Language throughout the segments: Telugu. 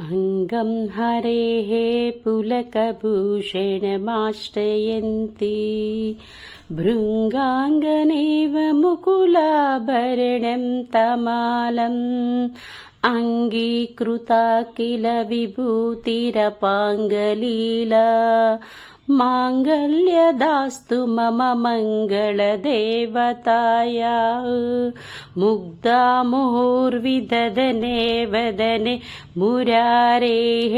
अङ्गं हरेः पुलकभूषणमाश्रयन्ती भृङ्गाङ्गनेव मुकुलाभरणं तमालम् अङ्गीकृता किल विभूतिरपाङ्गलीला माङ्गल्यदास्तु मम मङ्गलदेवताया। मुग्धा मुहुर्विदधने वदने मुरारेः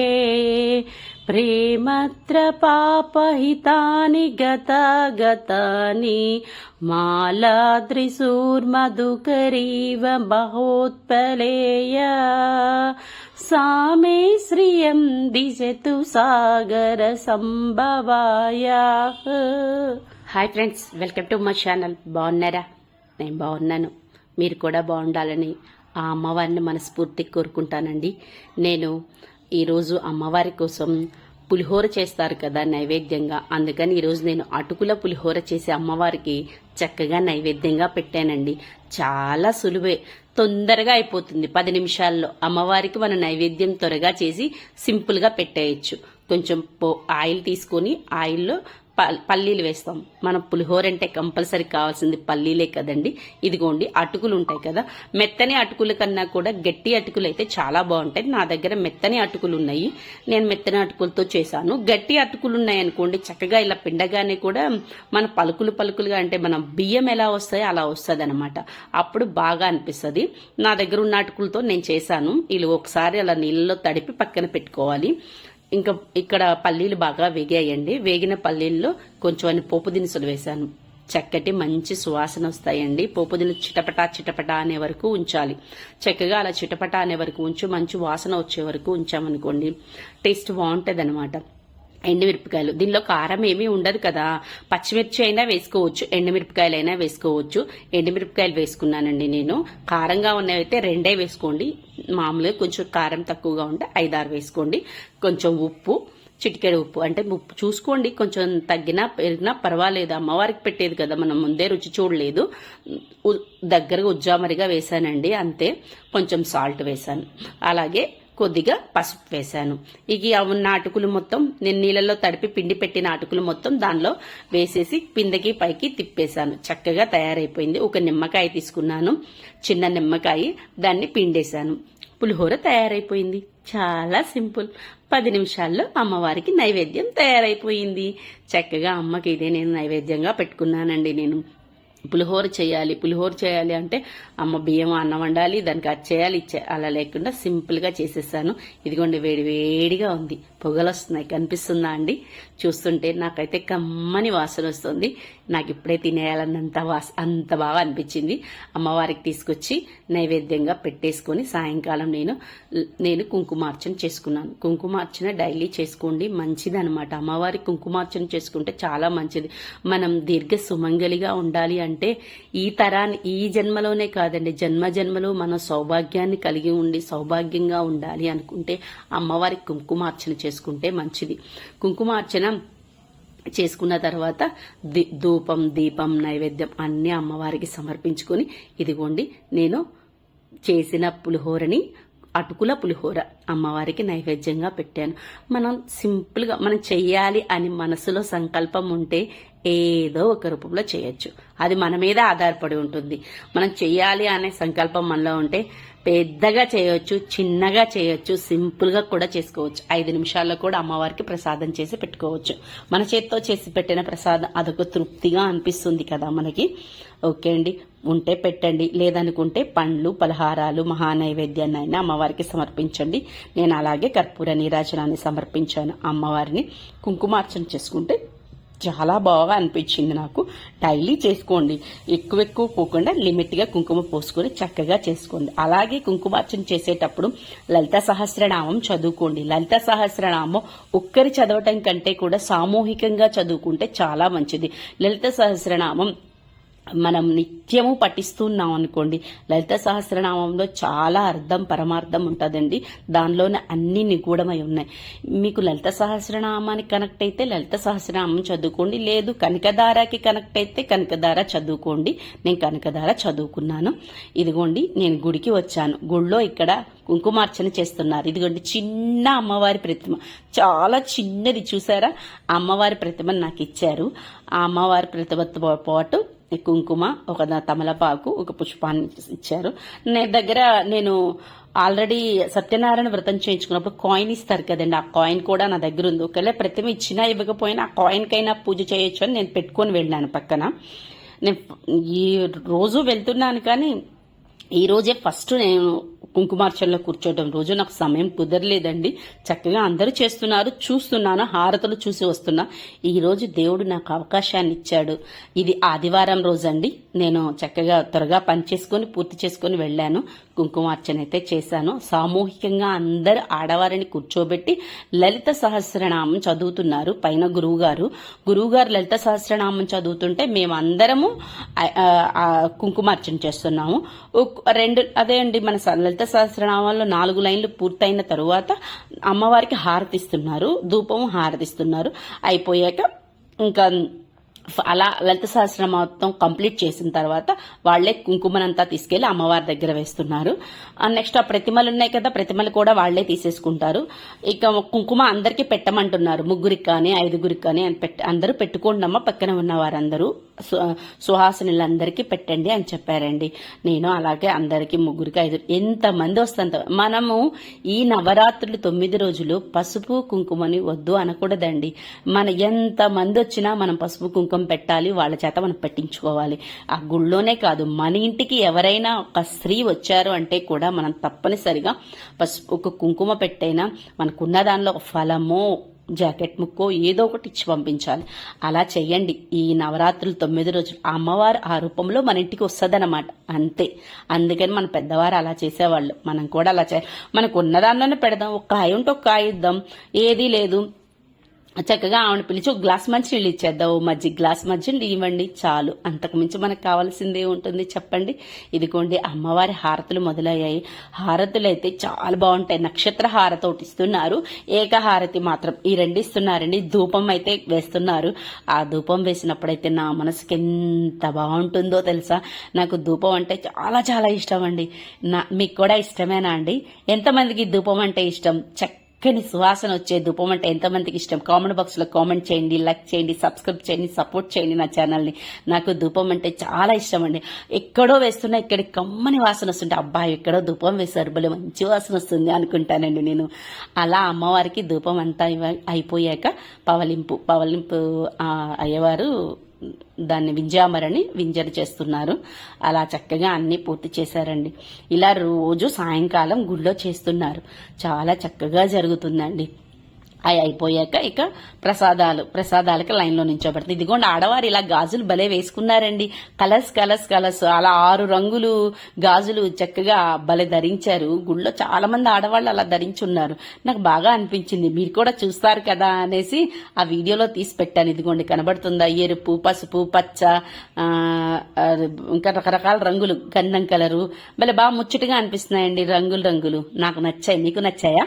ప్రేమత్ర పాపహితాని గతాగతాని మాలాద్రిసూర్మధుకరీవ బహోత్పలేయ సామే శ్రియం దిశతు సాగర సంభవాయ. Hi friends welcome to my channel. బాగున్నారా? నేను బాగున్నాను. మీరు కూడా బాగుండాలని ఆ అమ్మవారిని మనస్ఫూర్తి కోరుకుంటానండి. నేను ఈరోజు అమ్మవారి కోసం పులిహోర చేస్తారు కదా నైవేద్యంగా. అందుకని ఈరోజు నేను అటుకుల పులిహోర చేసి అమ్మవారికి చక్కగా నైవేద్యంగా పెట్టానండి. చాలా సులువే. తొందరగా అయిపోతుంది. పది నిమిషాల్లో అమ్మవారికి మన నైవేద్యం త్వరగా చేసి సింపుల్గా పెట్టేయచ్చు. కొంచెం పో ఆయిల్ తీసుకొని ఆయిల్లో ప- పల్లీలు వేస్తాం. మనం పులిహోర అంటే కంపల్సరీ కావాల్సింది పల్లీలే కదండి. ఇదిగోండి అటుకులు ఉంటాయి కదా. మెత్తని అటుకుల కన్నా కూడా గట్టి అటుకులు అయితే చాలా బాగుంటాయి. నా దగ్గర మెత్తని అటుకులు ఉన్నాయి. నేను మెత్తని అటుకులతో చేశాను. గట్టి అటుకులు ఉన్నాయి అనుకోండి చక్కగా ఇలా పిండగానే కూడా మన పలుకులు పలుకులుగా అంటే మనం బియ్యం ఎలా వస్తాయో అలా వస్తుంది అనమాట అప్పుడు బాగా అనిపిస్తుంది. నా దగ్గర ఉన్న అటుకులతో నేను చేశాను. వీళ్ళు ఒకసారి అలా నీళ్ళలో తడిపి పక్కన పెట్టుకోవాలి. ఇంకా ఇక్కడ పల్లీలు బాగా వేగాయండి. వేగిన పల్లీల్లో కొంచెం అని పోపు దినుసులు వేశాను. చక్కటి మంచి సువాసన వస్తాయండి. పోపు దినుసు చిటపటా చిటపటా అనే వరకు ఉంచాలి. చక్కగా అలా చిటపటా అనే వరకు ఉంచు మంచి వాసన వచ్చే వరకు ఉంచామనుకోండి టేస్ట్ బాగుంటుంది అనమాట ఎండుమిరపకాయలు. దీనిలో కారం ఏమీ ఉండదు కదా. పచ్చిమిర్చి అయినా వేసుకోవచ్చు ఎండుమిరపకాయలు అయినా వేసుకోవచ్చు. ఎండుమిరపకాయలు వేసుకున్నానండి నేను. కారంగా ఉన్నవైతే రెండే వేసుకోండి. మామూలుగా కొంచెం కారం తక్కువగా ఉంటే ఐదారు వేసుకోండి. కొంచెం ఉప్పు చిటికెడు ఉప్పు. అంటే ఉప్పు చూసుకోండి. కొంచెం తగ్గినా పెరిగినా పర్వాలేదు. అమ్మవారికి పెట్టేది కదా. మనం ముందే రుచి చూడలేదు. దగ్గరగా ఉజ్జామరిగా వేసానండి. అంతే. కొంచెం సాల్ట్ వేసాను. అలాగే కొద్దిగా పసుపు వేశాను. ఇక ఉన్న అటుకులు మొత్తం నేను నీళ్ళలో తడిపి పిండి పెట్టిన అటుకులు మొత్తం దానిలో వేసేసి పిందకి పైకి తిప్పేశాను. చక్కగా తయారైపోయింది. ఒక నిమ్మకాయ తీసుకున్నాను. చిన్న నిమ్మకాయ. దాన్ని పిండేశాను. పులిహోర తయారైపోయింది. చాలా సింపుల్. పది నిమిషాల్లో అమ్మవారికి నైవేద్యం తయారైపోయింది. చక్కగా అమ్మకి ఇదే నేను నైవేద్యంగా పెట్టుకున్నానండి నేను. పులిహోర చేయాలి. పులిహోర చేయాలి అంటే అమ్మ బియ్యం అన్నం వండాలి దానికి అది చేయాలి అలా లేకుండా సింపుల్గా చేసేసాను. ఇదిగోండి వేడి వేడిగా ఉంది. పొగలు వస్తున్నాయి. కనిపిస్తుందా అండి? చూస్తుంటే నాకైతే కమ్మని వాసన వస్తుంది. నాకు ఇప్పుడే తినేయాలన్నంత వాస అంత బాగా అనిపించింది. అమ్మవారికి తీసుకొచ్చి నైవేద్యంగా పెట్టేసుకొని సాయంకాలం నేను నేను కుంకుమార్చన చేసుకున్నాను. కుంకుమార్చన డైలీ చేసుకోండి. మంచిది అనమాట అమ్మవారి కుంకుమార్చన చేసుకుంటే చాలా మంచిది. మనం దీర్ఘ సుమంగలిగా ఉండాలి అంటే ఈ తరాన్ని ఈ జన్మలోనే కాదండి జన్మ జన్మలో మనం సౌభాగ్యాన్ని కలిగి ఉండి సౌభాగ్యంగా ఉండాలి అనుకుంటే అమ్మవారి కుంకుమార్చన చేసుకుంటే మంచిది. కుంకుమార్చన చేసుకున్న తర్వాత ధూపం దీపం నైవేద్యం అన్ని అమ్మవారికి సమర్పించుకొని ఇదిగోండి నేను చేసిన పులిహోరని అటుకుల పులిహోర అమ్మవారికి నైవేద్యంగా పెట్టాను. మనం సింపుల్గా మనం చెయ్యాలి అని మనసులో సంకల్పం ఉంటే ఏదో ఒక రూపంలో చేయొచ్చు. అది మన మీద ఆధారపడి ఉంటుంది. మనం చెయ్యాలి అనే సంకల్పం మనలో ఉంటే పెద్దగా చేయొచ్చు చిన్నగా చేయొచ్చు సింపుల్గా కూడా చేసుకోవచ్చు. ఐదు నిమిషాల్లో కూడా అమ్మవారికి ప్రసాదం చేసి పెట్టుకోవచ్చు. మన చేత్తో చేసి పెట్టిన ప్రసాదం అదొక తృప్తిగా అనిపిస్తుంది కదా మనకి. ఓకే అండి. ఉంటే పెట్టండి. లేదనుకుంటే పండ్లు పలహారాలు మహానైవేద్యాన్ని అయినా అమ్మవారికి సమర్పించండి. నేను అలాగే కర్పూర నీరాజనాన్ని సమర్పించాను అమ్మవారిని. కుంకుమార్చన చేసుకుంటే చాలా బాగా అనిపించింది నాకు. డైలీ చేసుకోండి. ఎక్కువ ఎక్కువ పోకుండా లిమిట్గా కుంకుమ పోసుకొని చక్కగా చేసుకోండి. అలాగే కుంకుమార్చన చేసేటప్పుడు లలిత సహస్రనామం చదువుకోండి. లలిత సహస్రనామం ఒక్కరి చదవటం కంటే కూడా సామూహికంగా చదువుకుంటే చాలా మంచిది. లలిత సహస్రనామం మనం నిత్యము పఠిస్తున్నాం అనుకోండి లలిత సహస్రనామంలో చాలా అర్థం పరమార్థం ఉంటుందండి. దానిలోనే అన్ని నిగూఢమై ఉన్నాయి. మీకు లలిత సహస్రనామానికి కనెక్ట్ అయితే లలిత సహస్రనామం చదువుకోండి. లేదు కనకధారకి కనెక్ట్ అయితే కనకధార చదువుకోండి. నేను కనకధార చదువుకున్నాను. ఇదిగోండి నేను గుడికి వచ్చాను. గుడిలో ఇక్కడ కుంకుమార్చన చేస్తున్నారు. ఇదిగోండి చిన్న అమ్మవారి ప్రతిమ. చాలా చిన్నది చూసారా? అమ్మవారి ప్రతిమను నాకు ఇచ్చారు. ఆ అమ్మవారి ప్రతిమతో పాటు కుంకుమ ఒక తమలపాకు ఒక పుష్పాన్ని ఇచ్చారు. నేను దగ్గర నేను ఆల్రెడీ సత్యనారాయణ వ్రతం చేయించుకున్నప్పుడు కాయిన్ ఇస్తారు కదండి. ఆ కాయిన్ కూడా నా దగ్గర ఉంది. ఒకవేళ ప్రతిమ ఇచ్చినా ఇవ్వకపోయినా ఆ కాయిన్కైనా పూజ చేయొచ్చు అని నేను పెట్టుకొని వెళ్ళాను పక్కన. నేను ఈ రోజు వెళ్తున్నాను కానీ ఈ రోజే ఫస్ట్ నేను కుంకుమార్చనలో కూర్చోవడం రోజు నాకు సమయం కుదరలేదండి. చక్కగా అందరూ చేస్తున్నారు చూస్తున్నాను హారతులు చూసి వస్తున్నా. ఈరోజు దేవుడు నాకు అవకాశాన్ని ఇచ్చాడు. ఇది ఆదివారం రోజండి. నేను చక్కగా త్వరగా పని చేసుకొని పూర్తి చేసుకొని వెళ్ళాను. కుంకుమార్చన అయితే చేశాను. సామూహికంగా అందరు ఆడవారిని కూర్చోబెట్టి లలిత సహస్రనామం చదువుతున్నారు. పైన గురువుగారు. గురువుగారు లలిత సహస్రనామం చదువుతుంటే మేమందరము కుంకుమార్చన చేస్తున్నాము. రెండు అదే అండి మన స- లలిత సహస్రనామాల్లో నాలుగు లైన్లు పూర్తయిన తరువాత అమ్మవారికి హారతిస్తున్నారు ధూపము హారతిస్తున్నారు. అయిపోయాక ఇంకా అలా లలిత సహస్రం మొత్తం కంప్లీట్ చేసిన తర్వాత వాళ్ళే కుంకుమనంతా తీసుకెళ్ళి అమ్మవారి దగ్గర వేస్తున్నారు. నెక్స్ట్ ఆ ప్రతిమలు ఉన్నాయి కదా ప్రతిమలు కూడా వాళ్ళే తీసేసుకుంటారు. ఇక కుంకుమ అందరికీ పెట్టమంటున్నారు. ముగ్గురికి కానీ ఐదుగురికి కానీ అని పెట్టి అందరూ పక్కన ఉన్న వారందరూ. సుహాసినులందరికీ పెట్టండి అని చెప్పారండి. నేను అలాగే అందరికీ ముగ్గురికి ఐదు ఎంతమంది మంది మనము ఈ నవరాత్రులు తొమ్మిది రోజులు పసుపు కుంకుమని వద్దు అనకూడదండి. మన ఎంతమంది వచ్చినా మనం పసుపు కుంకుమ పెట్టాలి వాళ్ళ చేత మనం పెట్టించుకోవాలి. ఆ గుళ్ళోనే కాదు మన ఇంటికి ఎవరైనా ఒక స్త్రీ వచ్చారు అంటే కూడా మనం తప్పనిసరిగా పసుపు ఒక కుంకుమ పెట్టైనా మనకున్న దానిలో ఒక ఫలమో జాకెట్ ముక్కో ఏదో ఒకటి ఇచ్చి పంపించాలి. అలా చేయండి ఈ నవరాత్రులు తొమ్మిది రోజులు. అమ్మవారు ఆ రూపంలో మన ఇంటికి వస్తుందన్నమాట. అంతే. అందుకని మన పెద్దవారు అలా చేసేవాళ్ళు. మనం కూడా అలా చేయాలి మనకు ఉన్నదానిలోనే పెడదాం. ఒక కాయ ఉంటే ఒక కాయ ఇద్దాం. ఏదీ లేదు. చక్కగా ఆవిడ పిలిచి ఒక గ్లాస్ మంచినీళ్ళు ఇచ్చేద్దాం మజ్జి గ్లాస్ మంచినీళ్ళు ఇవ్వండి చాలు. అంతకు మించి మనకు కావాల్సిందే ఉంటుంది చెప్పండి. ఇదిగోండి అమ్మవారి హారతులు మొదలయ్యాయి. హారతులు అయితే చాలా బాగుంటాయి. నక్షత్ర హారతి ఒకటి ఇస్తున్నారు. ఏకహారతి మాత్రం ఈ రెండు ఇస్తున్నారండి. ధూపం అయితే వేస్తున్నారు. ఆ ధూపం వేసినప్పుడైతే నా మనసుకి ఎంత బాగుంటుందో తెలుసా? నాకు ధూపం అంటే చాలా చాలా ఇష్టం అండి. నా మీకు కూడా ఇష్టమేనా అండి? ఎంతమందికి ధూపం అంటే ఇష్టం? చక్క చక్కని సువాసన వచ్చే ధూపం అంటే ఎంతమందికి ఇష్టం? కామెంట్ బాక్స్లో కామెంట్ చేయండి లైక్ చేయండి సబ్స్క్రైబ్ చేయండి సపోర్ట్ చేయండి నా ఛానల్ని. నాకు ధూపం అంటే చాలా ఇష్టం అండి. ఎక్కడో వేస్తున్నా ఇక్కడ కమ్మని వాసన వస్తుంటే అబ్బాయి ఎక్కడో ధూపం వేశారు భలే మంచి వాసన వస్తుంది అనుకుంటానండి నేను. అలా అమ్మవారికి ధూపం అంతా అయిపోయాక పవలింపు పవలింపు అయ్యేవారు అయ్యవారు దాన్ని వింజామరని వింజర చేస్తున్నారు. అలా చక్కగా అన్ని పూర్తి చేశారండి. ఇలా రోజు సాయంకాలం గుళ్ళో చేస్తున్నారు. చాలా చక్కగా జరుగుతుందండి. అవి అయిపోయాక ఇక ప్రసాదాలు ప్రసాదాలకి లైన్లో నించోబడుతుంది ఇదిగోండి ఆడవారు ఇలా గాజులు భలే వేసుకున్నారండి. Colours colours colours. అలా ఆరు రంగులు గాజులు చక్కగా భలే ధరించారు. గుళ్ళో చాలా మంది ఆడవాళ్ళు అలా ధరించున్నారు. నాకు బాగా అనిపించింది. మీరు కూడా చూస్తారు కదా అనేసి ఆ వీడియోలో తీసి పెట్టాను. ఇదిగోండి కనబడుతుందా? ఎరుపు పసుపు పచ్చ ఇంకా రకరకాల రంగులు. గంధం కలరు. భలే బాగా ముచ్చటగా అనిపిస్తున్నాయండి రంగులు రంగులు. నాకు నచ్చాయి. మీకు నచ్చాయా?